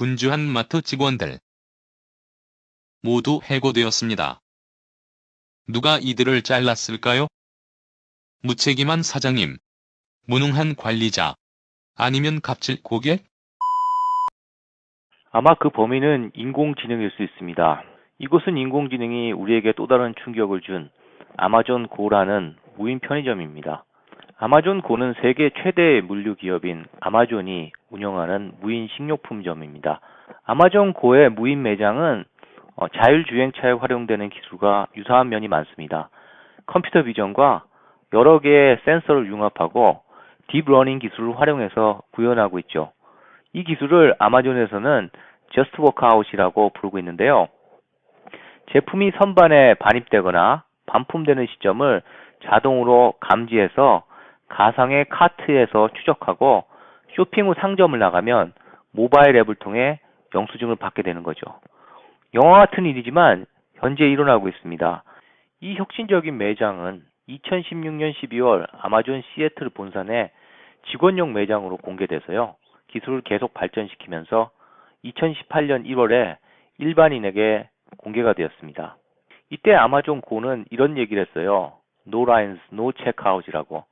분주한 마트 직원들. 모두 해고되었습니다. 누가 이들을 잘랐을까요? 무책임한 사장님, 무능한 관리자, 아니면 갑질 고객? 아마 그 범인은 인공지능일 수 있습니다. 이곳은 인공지능이 우리에게 또 다른 충격을 준 아마존 고라는 무인 편의점입니다. 아마존 고는 세계 최대 물류 기업인 아마존이 운영하는 무인 식료품점입니다. 아마존 고의 무인 매장은 어, 자율주행차에 활용되는 기술과 유사한 면이 많습니다. 컴퓨터 비전과 여러 개의 센서를 융합하고 딥러닝 기술을 활용해서 구현하고 있죠. 이 기술을 아마존에서는 Work Out이라고 부르고 있는데요. 제품이 선반에 반입되거나 반품되는 시점을 자동으로 감지해서 가상의 카트에서 추적하고 쇼핑 후 상점을 나가면 모바일 앱을 통해 영수증을 받게 되는 거죠. 영화 같은 일이지만 현재 일어나고 있습니다. 이 혁신적인 매장은 2016년 12월 아마존 시애틀 본산에 직원용 매장으로 공개돼서요. 기술을 계속 발전시키면서 2018년 1월에 일반인에게 공개가 되었습니다. 이때 아마존 고는 이런 얘기를 했어요. No lines, no checkout이라고.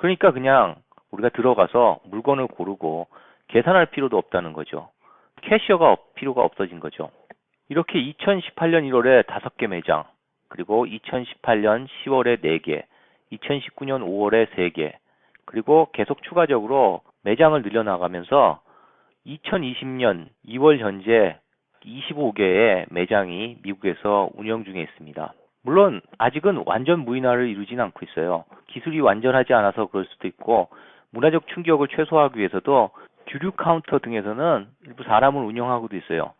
그러니까 그냥 우리가 들어가서 물건을 고르고 계산할 필요도 없다는 거죠. 캐시어가 필요가 없어진 거죠. 이렇게 2018년 1월에 5개 매장, 그리고 2018년 10월에 4개, 2019년 5월에 3개, 그리고 계속 추가적으로 매장을 늘려나가면서 2020년 2월 현재 25개의 매장이 미국에서 운영 중에 있습니다. 물론 아직은 완전 무인화를 이루진 않고 있어요. 기술이 완전하지 않아서 그럴 수도 있고 문화적 충격을 최소화하기 위해서도 주류 카운터 등에서는 일부 사람을 운영하고도 있어요.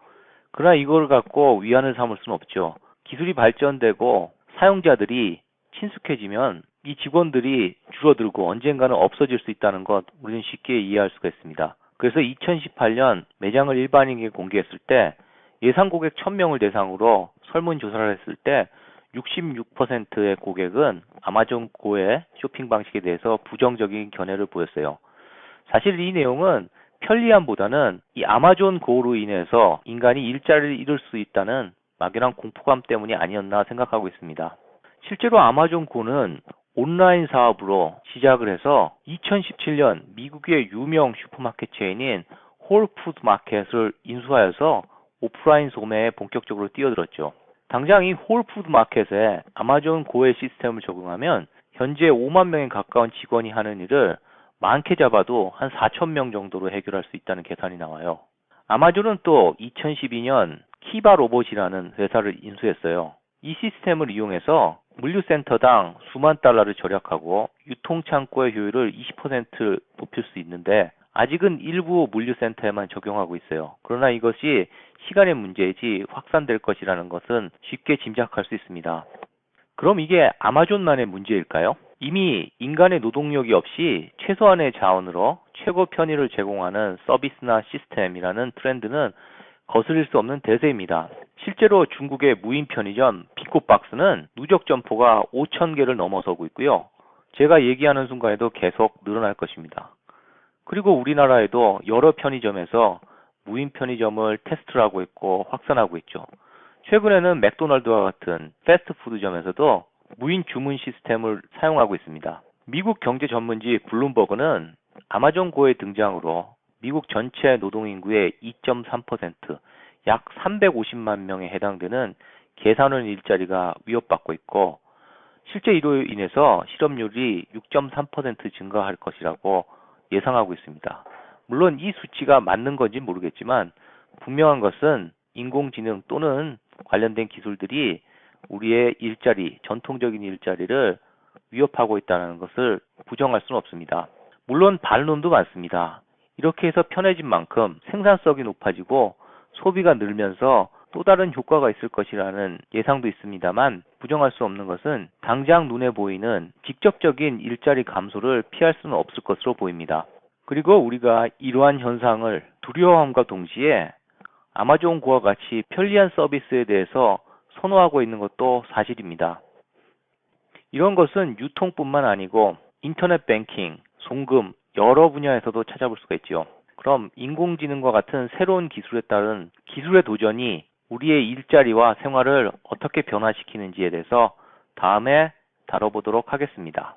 그러나 이걸 갖고 위안을 삼을 수는 없죠. 기술이 발전되고 사용자들이 친숙해지면 이 직원들이 줄어들고 언젠가는 없어질 수 있다는 것 우리는 쉽게 이해할 수가 있습니다. 그래서 2018년 매장을 일반인에게 공개했을 때 예상 고객 1000명을 대상으로 설문조사를 했을 때 66%의 고객은 아마존 고의 쇼핑 방식에 대해서 부정적인 견해를 보였어요. 사실 이 내용은 편리함보다는 이 아마존 고로 인해서 인간이 일자리를 잃을 수 있다는 막연한 공포감 때문이 아니었나 생각하고 있습니다. 실제로 아마존 고는 온라인 사업으로 시작을 해서 2017년 미국의 유명 슈퍼마켓 체인인 홀푸드 마켓을 인수하여서 오프라인 소매에 본격적으로 뛰어들었죠. 당장 이 홀푸드 마켓에 아마존 고의 시스템을 적용하면 현재 5만 명에 가까운 직원이 하는 일을 많게 잡아도 한 4천 명 정도로 해결할 수 있다는 계산이 나와요. 아마존은 또 2012년 키바 로봇이라는 회사를 인수했어요. 이 시스템을 이용해서 물류센터당 수만 달러를 절약하고 유통창고의 효율을 20% 높일 수 있는데 아직은 일부 물류센터에만 적용하고 있어요. 그러나 이것이 시간의 문제이지 확산될 것이라는 것은 쉽게 짐작할 수 있습니다. 그럼 이게 아마존만의 문제일까요? 이미 인간의 노동력이 없이 최소한의 자원으로 최고 편의를 제공하는 서비스나 시스템이라는 트렌드는 거스릴 수 없는 대세입니다. 실제로 중국의 무인 편의점 빅코박스는 누적 점포가 5천 개를 넘어서고 있고요. 제가 얘기하는 순간에도 계속 늘어날 것입니다. 그리고 우리나라에도 여러 편의점에서 무인 편의점을 테스트를 하고 있고 확산하고 있죠. 최근에는 맥도날드와 같은 패스트푸드점에서도 무인 주문 시스템을 사용하고 있습니다. 미국 경제 전문지 블룸버그는 아마존 고의 등장으로 미국 전체 노동 인구의 2.3%, 약 350만 명에 해당되는 계산원 일자리가 위협받고 있고 실제 이로 인해서 실업률이 6.3% 증가할 것이라고 예상하고 있습니다. 물론 이 수치가 맞는 건지 모르겠지만 분명한 것은 인공지능 또는 관련된 기술들이 우리의 일자리, 전통적인 일자리를 위협하고 있다는 것을 부정할 수는 없습니다. 물론 반론도 많습니다. 이렇게 해서 편해진 만큼 생산성이 높아지고 소비가 늘면서 또 다른 효과가 있을 것이라는 예상도 있습니다만 부정할 수 없는 것은 당장 눈에 보이는 직접적인 일자리 감소를 피할 수는 없을 것으로 보입니다. 그리고 우리가 이러한 현상을 두려워함과 동시에 아마존 고와 같이 편리한 서비스에 대해서 선호하고 있는 것도 사실입니다. 이런 것은 유통뿐만 아니고 인터넷 뱅킹, 송금, 여러 분야에서도 찾아볼 수가 있지요. 그럼 인공지능과 같은 새로운 기술에 따른 기술의 도전이 우리의 일자리와 생활을 어떻게 변화시키는지에 대해서 다음에 다뤄보도록 하겠습니다.